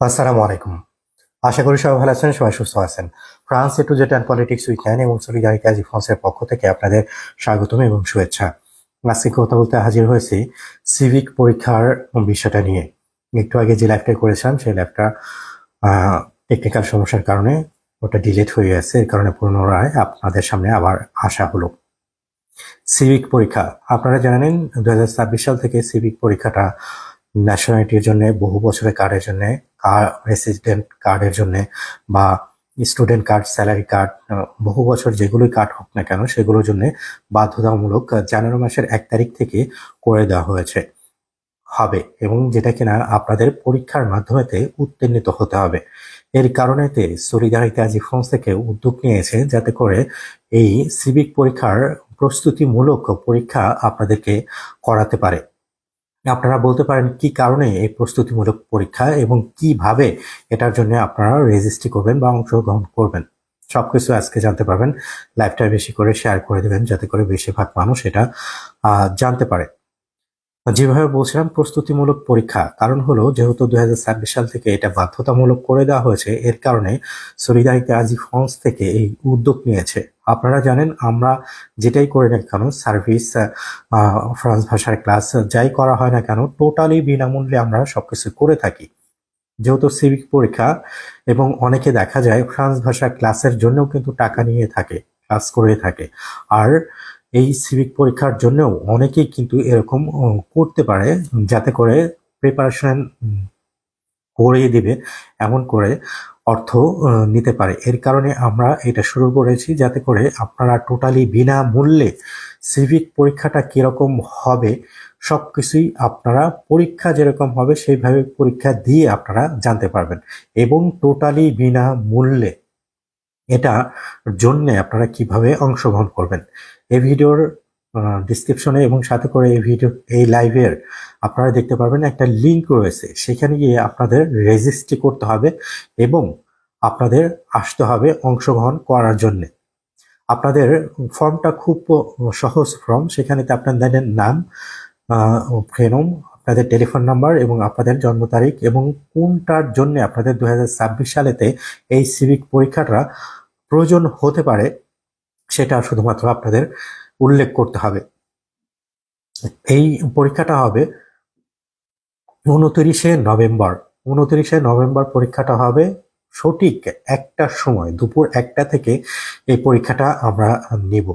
আসসালামু আলাইকুম। আশা করি সবাই ভালো আছেন, সবাই সুস্থ আছেন। France A to Z and politics weaken এবং সলিডারিটি আজি ফ্রান্সের পক্ষ থেকে আপনাদের স্বাগতম এবং শুভেচ্ছা। আজকে কথা বলতে হাজির হয়েছি সিভিক পরীক্ষার বিষয়টা নিয়ে। একটু আগে যে ল্যাবটা করেছিলাম, সেই ল্যাবটা টেকনিক্যাল সমস্যার কারণে ওটা ডিলেট হয়ে গেছে। এর কারণে পুনরায় আপনাদের সামনে আবার আসা হলো। সিভিক পরীক্ষা, আপনারা জানেন দু হাজার ছাব্বিশ সাল থেকে সিভিক পরীক্ষাটা ন্যাশনালিটির জন্য, বহু বছরের কার্ডের জন্য রেসিডেন্ট কার্ডের জন্য বা স্টুডেন্ট কার্ড স্যালারি কার্ড বহু বছর যেগুলোই কার্ড হোক না কেন সেগুলোর জন্য বাধ্যতামূলক জানুয়ারি মাসের এক তারিখ থেকে করে দেওয়া হয়েছে। হবে এবং যেটা কিনা আপনাদের পরীক্ষার মাধ্যমেতে উত্তীর্ণিত হতে হবে। এর কারণেতে সলিদারিতে আজি ফ্রান্স থেকে উদ্যোগ নিয়েছে যাতে করে এই সিভিক পরীক্ষার প্রস্তুতিমূলক পরীক্ষা আপনাদেরকে করাতে পারে। আপনারা বলতে পারেন কি কারণে এই প্রস্তুতিমূলক পরীক্ষা এবং কীভাবে এটার জন্য আপনারা রেজিস্ট্রি করবেন বা অংশগ্রহণ করবেন? সব কিছু আজকে জানতে পারবেন। লাইভটা বেশি করে শেয়ার করে দেবেন যাতে করে বেশিরভাগ মানুষ এটা জানতে পারে। যেভাবে বলছিলাম, প্রস্তুতিমূলক পরীক্ষা। কারণ হলো, যেহেতু দুই সাল থেকে এটা বাধ্যতামূলক করে দেওয়া হয়েছে, এর কারণে সলিদারিতে আজি ফ্রান্স থেকে এই উদ্যোগ নিয়েছে। আপনারা জানেন, আমরা যেটাই করি না কেন, সার্ভিস ফ্রান্স ভাষার ক্লাস যাই করা হয় না কেন, টোটালি বিনামূল্যে আমরা সবকিছু করে থাকি। যেহেতু সিভিক পরীক্ষা, এবং অনেকে দেখা যায়, ফ্রান্স ভাষা ক্লাসের জন্যও কিন্তু টাকা নিয়ে থাকে, ক্লাস করে থাকে। আর এই সিভিক পরীক্ষার জন্যও অনেকেই কিন্তু এরকম করতে পারে, যাতে করে প্রিপারেশন করিয়ে দিবে, এমন করে অর্থ নিতে পারে। এর কারণে আমরা এটা শুরু করেছি যাতে করে আপনারা টোটালি বিনামূল্যে সিভিক পরীক্ষাটা কীরকম হবে সব কিছুই আপনারা পরীক্ষা যেরকম হবে সেইভাবে পরীক্ষা দিয়ে আপনারা জানতে পারবেন। এবং টোটালি বিনামূল্যে এটা জন্য আপনারা কীভাবে অংশগ্রহণ করবেন। এই ভিডিওর ডিসক্রিপশনে এবং সাথে করে এই ভিডিও, এই লাইভের আপনারা দেখতে পারবেন একটা লিংক রয়েছে। সেখানে গিয়ে আপনাদের রেজিস্ট্রি করতে হবে এবং আপনাদের আসতে হবে অংশগ্রহণ করার জন্য। আপনাদের ফর্মটা খুব সহজ ফর্ম সেখানেতে আপনাদের নাম ফেনম আপনাদের টেলিফোন নাম্বার এবং আপনাদের জন্ম তারিখ এবং কোনটার জন্য আপনাদের দুহাজার ছাব্বিশ সালেতে এই সিভিক পরীক্ষাটা প্রয়োজন হতে পারে, সেটা শুধুমাত্র আপনাদের উল্লেখ করতে হবে। এই পরীক্ষাটা হবে উনত্রিশে নভেম্বর। উনত্রিশে নভেম্বর পরীক্ষাটা হবে সঠিক একটার সময়, দুপুর একটা থেকে এই পরীক্ষাটা আমরা নিব।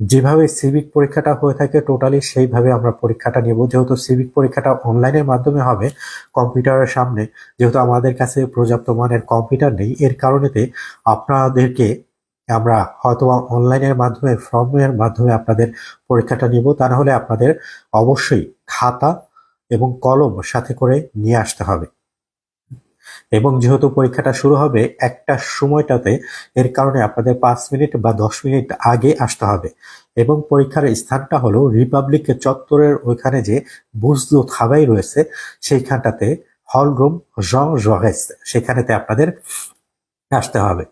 যেভাবে সিভিক পরীক্ষাটা হয়ে থাকে টোটালি সেইভাবে আমরা পরীক্ষাটা নেব। যেহেতু সিভিক পরীক্ষাটা অনলাইনের মাধ্যমে হবে কম্পিউটারের সামনে, যেহেতু আমাদের কাছে পর্যাপ্ত মানের কম্পিউটার নেই, এর কারণেতে আপনাদেরকে আমরা হয়তো অনলাইনের মাধ্যমে ফর্মের মাধ্যমে আপনাদের পরীক্ষাটা নিব। তা না হলে আপনাদের অবশ্যই খাতা এবং কলম সাথে করে নিয়ে আসতে হবে। এবং যেহেতু পরীক্ষাটা শুরু হবে একটা সময়টাতে, এর কারণে আপনাদের পাঁচ মিনিট বা দশ মিনিট আগে আসতে হবে। এবং পরীক্ষার স্থানটা হলো রিপাবলিক চত্বরের ওইখানে যে বুঝদো থাবাই রয়েছে, সেইখানটাতে হল রুম জন জহেস সেখানেতে আপনাদের আসতে হবে।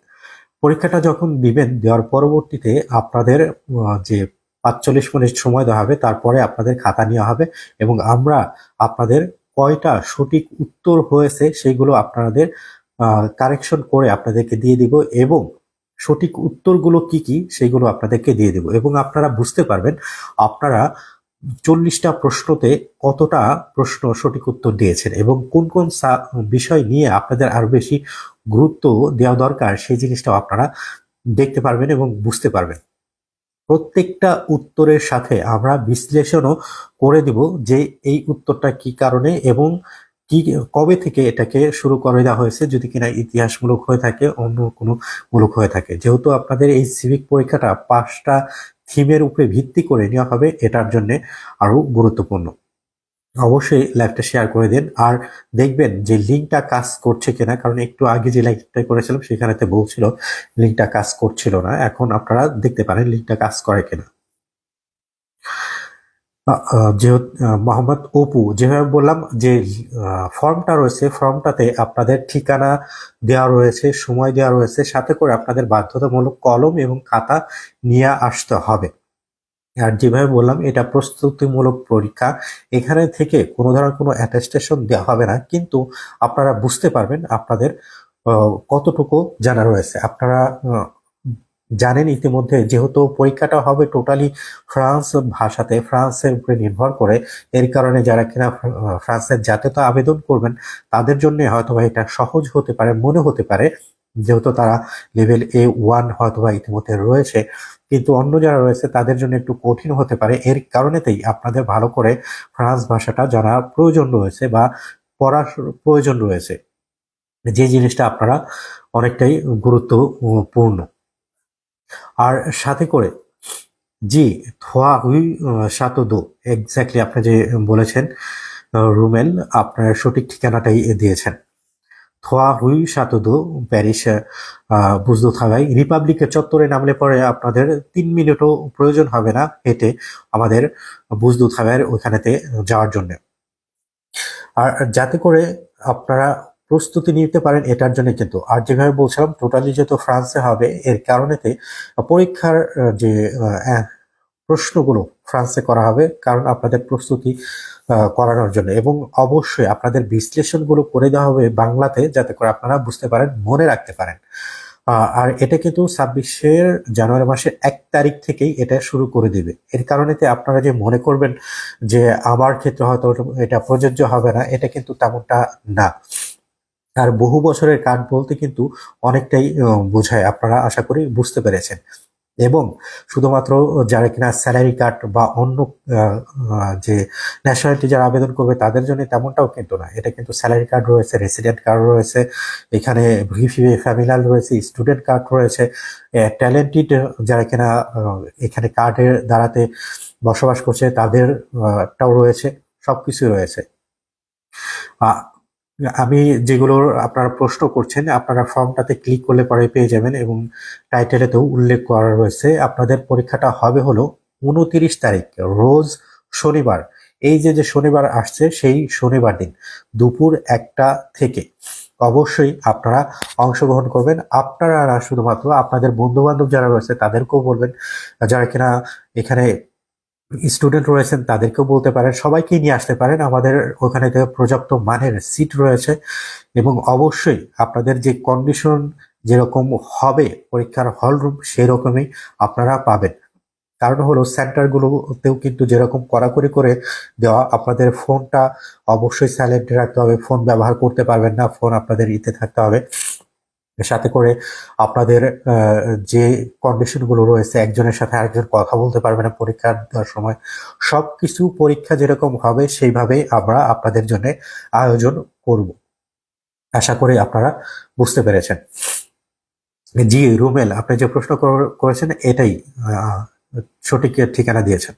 পরীক্ষাটা যখন দিবেন, দেওয়ার পরবর্তীতে আপনাদের যে পাঁচচল্লিশ মিনিট সময় দেওয়া হবে, তারপরে আপনাদের খাতা নেওয়া হবে এবং আমরা আপনাদের কয়টা সঠিক উত্তর হয়েছে সেগুলো আপনাদের কারেকশন করে আপনাদেরকে দিয়ে দিব এবং সঠিক উত্তরগুলো কি কি সেগুলো আপনাদেরকে দিয়ে দেব। এবং আপনারা বুঝতে পারবেন আপনারা চল্লিশটা প্রশ্নতে কতটা প্রশ্ন সঠিক উত্তর দিয়েছেন এবং কোন কোন বিষয় নিয়ে আপনাদের আরও বেশি গুরুত্ব দেওয়া দরকার সেই জিনিসটাও আপনারা দেখতে পারবেন এবং বুঝতে পারবেন। প্রত্যেকটা উত্তরের সাথে আমরা বিশ্লেষণও করে দিব যে এই উত্তরটা কি কারণে এবং কি, কবে থেকে এটাকে শুরু করে দেওয়া হয়েছে যদি কিনা ইতিহাসমূলক হয়ে থাকে, অন্য কোনো মূলক হয়ে থাকে। যেহেতু আপনাদের এই সিভিক পরীক্ষাটা পাঁচটা থিমের উপরে ভিত্তি করে নেওয়া হবে, এটার জন্যে আরও গুরুত্বপূর্ণ। অবশ্যই লাইভটা শেয়ার করে দিন। আর দেখবেন যে লিঙ্কটা কাজ করছে কিনা, কারণ একটু আগে যে লাইভটা করেছিলাম সেখানেতে বলছিল লিঙ্কটা কাজ করছিল না। এখন আপনারা দেখতে পারেন লিঙ্কটা কাজ করে কিনা। যেহেতু মোহাম্মদ অপু, যেভাবে বললাম যে ফর্মটা রয়েছে ফর্মটাতে আপনাদের ঠিকানা দেওয়া রয়েছে, সময় দেওয়া রয়েছে, সাথে করে আপনাদের বাধ্যতামূলক কলম এবং খাতা নিয়ে আসতে হবে। আর যেভাবে বললাম, এটা প্রস্তুতিমূলক পরীক্ষা। এখানে থেকে কোনো ধরনের কোনো অ্যাটেস্টেশন দেওয়া হবে না, কিন্তু আপনারা বুঝতে পারবেন আপনাদের কতটুকু জানা রয়েছে। আপনারা জানেন ইতিমধ্যে যেহেতু পরীক্ষাটা হবে টোটালি ফ্রান্স ভাষাতে, ফ্রান্সের উপরে নির্ভর করে। এর কারণে যারা কিনা ফ্রা- ফ্রান্সের জাতীয়তা আবেদন করবেন, তাদের জন্য হয়তোবা এটা সহজ হতে পারে, মনে হতে পারে। যেহেতু তারা লেভেল এ ওয়ান হয়তোবা ইতিমধ্যে রয়েছে, কিন্তু অন্য যারা রয়েছে তাদের জন্য একটু কঠিন হতে পারে। এর কারণেতেই আপনাদের ভালো করে ফ্রান্স ভাষাটা জানা প্রয়োজন রয়েছে বা পড়ার প্রয়োজন রয়েছে। যে জিনিসটা আপনারা অনেকটাই গুরুত্বপূর্ণ। আর সাথে করে, জি, থোয়া হুই সাতো দো এক্স্যাক্টলি আপনি যে বলেছেন রুমেল, আপনার সঠিক ঠিকানাটাই দিয়েছেন। থোয়া হুই সাতো দো প্যারিস বুজদু থাকায় রিপাবলিকের চত্বরে নামলে পরে আপনাদের তিন মিনিটও প্রয়োজন হবে না হেঁটে আমাদের বুজদু থাকায় ওইখানেতে যাওয়ার জন্য। আর যাতে করে আপনারা প্রস্তুতি নিতে পারেন এটার জন্য কিন্তু। আর যেভাবে বলছিলাম টোটালি যেহেতু ফ্রান্সে হবে, এর কারণেতে পরীক্ষার যে প্রশ্নগুলো ফ্রান্সে করা হবে, কারণ আপনাদের প্রস্তুতি করানোর জন্য। এবং অবশ্যই আপনাদের বিশ্লেষণগুলো করে দেওয়া হবে বাংলাতে, যাতে করে আপনারা বুঝতে পারেন, মনে রাখতে পারেন। আর এটা কিন্তু ছাব্বিশের জানুয়ারি মাসের এক তারিখ থেকেই এটা শুরু করে দিবে। এর কারণেতে আপনারা যে মনে করবেন যে আমার ক্ষেত্রে হয়তো এটা প্রযোজ্য হবে না, এটা কিন্তু তেমনটা না। আর বহু বছরের কার্ড বলতে কিন্তু অনেকটাই বোঝায়। আপনারা আশা করি বুঝতে পেরেছেন। এবং শুধুমাত্র যারা কিনা স্যালারি কার্ড বা অন্য যে ন্যাশনালিটি যারা আবেদন করবে তাদের জন্য তেমনটাও কিন্তু না। এটা কিন্তু স্যালারি কার্ড রয়েছে রেসিডেন্ট কার্ড রয়েছে এখানে ভিভি ফ্যামিলাল রয়েছে স্টুডেন্ট কার্ড রয়েছে ট্যালেন্টেড যারা কিনা এখানে কার্ডের দ্বারাতে বসবাস করছে তাদেরটাও রয়েছে সবকিছু রয়েছে। আহ, আমি যেগুলোর আপনারা প্রশ্ন করছেন, আপনারা ফর্মটাতে ক্লিক করলে পরে পেয়ে যাবেন এবং টাইটেলেতেও উল্লেখ করা রয়েছে। আপনাদের পরীক্ষাটা হবে হলো উনতিরিশ তারিখ, রোজ শনিবার। এই যে যে শনিবার আসছে, সেই শনিবার দিন, দুপুর একটা থেকে। অবশ্যই আপনারা অংশগ্রহণ করবেন। আপনারা শুধুমাত্র আপনাদের বন্ধু বান্ধব যারা রয়েছে, তাদেরকেও বলবেন, যারা কিনা এখানে স্টুডেন্ট রয়েছেন, তাদেরকেও বলতে পারেন, সবাইকে নিয়ে আসতে পারেন। আমাদের ওখানে পর্যাপ্ত মানের সিট রয়েছে এবং অবশ্যই আপনাদের যে কন্ডিশন যেরকম হবে, পরীক্ষার হল রুম সেরকমই আপনারা পাবেন। কারণ হলো সেন্টারগুলোতেও কিন্তু যেরকম কড়াকড়ি করে দেওয়া, আপনাদের ফোনটা অবশ্যই সাইলেন্টে রাখতে হবে ফোন ব্যবহার করতে পারবেন না ফোন আপনাদের ইতে থাকতে হবে। সাথে করে আপনাদের যে কন্ডিশনগুলো রয়েছে, একজনের সাথে আরেকজন কথা বলতে পারবে না পরীক্ষা দেওয়ার সময়, সবকিছু পরীক্ষা যেরকম হবে সেইভাবেই আমরা আপনাদের জন্য আয়োজন করব। আশা করি আপনারা বুঝতে পেরেছেন। জি, রুমেল, আপনি যে প্রশ্ন কর- করেছেন, এটাই সঠিক ঠিকানা দিয়েছেন।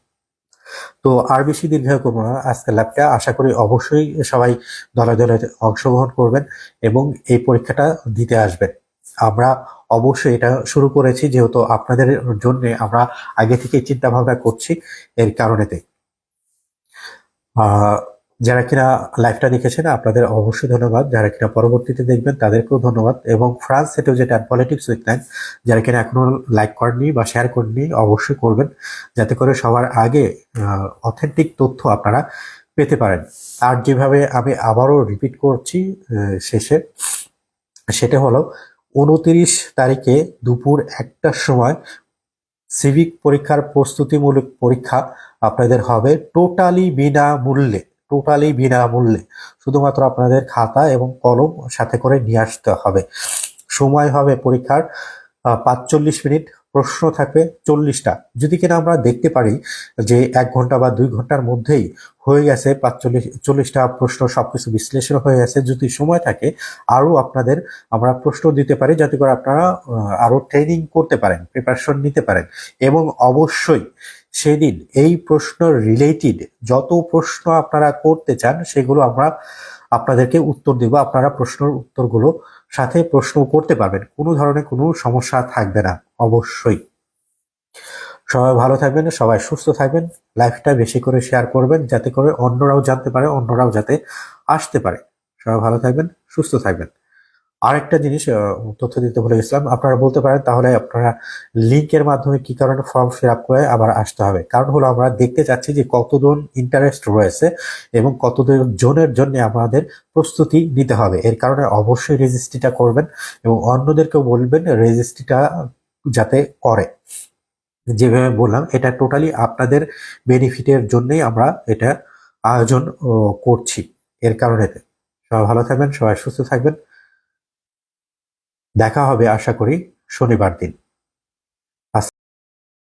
তো আর বেশি দীর্ঘ করব না। আজকের ল্যাবটা আশা করি অবশ্যই সবাই দলে দলে অংশগ্রহণ করবেন এবং এই পরীক্ষাটা দিতে আসবেন। আমরা অবশ্যই এটা শুরু করেছি যেহেতু আপনাদের জন্য আমরা আগে থেকে চিন্তা ভাবনা করছি এর কারণেতে যারা কিনা লাইভটা দেখেছেন, আপনাদের অবশ্যই ধন্যবাদ। যারা কিনা পরবর্তীতে দেখবেন, তাদেরকেও ধন্যবাদ। এবং ফ্রান্স সেটেও যেটা পলিটিক্স উইথ যারা কিনা এখনও লাইক করেননি বা শেয়ার করেননি, অবশ্যই করবেন। যাতে করে সবার আগে অথেন্টিক তথ্য আপনারা পেতে পারেন। আর যেভাবে আমি আবারও রিপিট করছি শেষে, সেটা হলো উনতিরিশ তারিখে দুপুর একটার সময় সিভিক পরীক্ষার প্রস্তুতিমূলক পরীক্ষা আপনাদের হবে। টোটালি বিনামূল্যে। টোটালি বিনামূল্যে। শুধুমাত্র আপনাদের খাতা এবং কলম সাথে করে নিয়ে আসতে হবে। সময় হবে পরীক্ষার পাঁচচল্লিশ মিনিট প্রশ্ন থাকবে চল্লিশটা। যদি কিনা আমরা দেখতে পারি যে এক ঘণ্টা বা দুই ঘণ্টার মধ্যেই হয়ে গেছে পাঁচচল্লিশ, চল্লিশটা প্রশ্ন, সবকিছু বিশ্লেষণ হয়ে গেছে, যদি সময় থাকে আরও আপনাদের আমরা প্রশ্ন দিতে পারি, যাতে করে আপনারা আরও ট্রেনিং করতে পারেন প্রিপারেশন নিতে পারেন। এবং অবশ্যই সেদিন এই প্রশ্ন রিলেটেড যত প্রশ্ন আপনারা করতে চান, সেগুলো আমরা আপনাদেরকে উত্তর দেব। আপনারা প্রশ্নের উত্তরগুলো সাথে প্রশ্ন করতে পারবেন। কোনো ধরনের কোনো সমস্যা থাকবে না। অবশ্যই। সবাই ভালো থাকবেন, সবাই সুস্থ থাকবেন, লাইফটা বেশি করে শেয়ার করবেন, যাতে করে অন্যরাও জানতে পারে, অন্যরাও যাতে আসতে পারে। সবাই ভালো থাকবেন, সুস্থ থাকবেন। আরেকটা জিনিস তথ্য দিতে ভুলে গেছিলাম। আপনারা বলতে পারেন, তাহলে আপনারা লিঙ্কের মাধ্যমে কি কারণে ফর্ম ফিল আপ করে আবার আসতে হবে। কারণ হলো, আমরা দেখতে চাচ্ছি যে কতজন ইন্টারেস্ট রয়েছে এবং কতজন জনের জন্য আমাদের প্রস্তুতি নিতে হবে। এর কারণে অবশ্যই রেজিস্ট্রিটা করবেন এবং অন্যদেরকেও বলবেন রেজিস্ট্রিটা যাতে করে। যেভাবে বললাম, এটা টোটালি আপনাদের বেনিফিটের জন্যই আমরা এটা আয়োজন করছি। এর কারণে সবাই ভালো থাকবেন, সবাই সুস্থ থাকবেন। দেখা হবে, আশা করি, শনিবার দিন।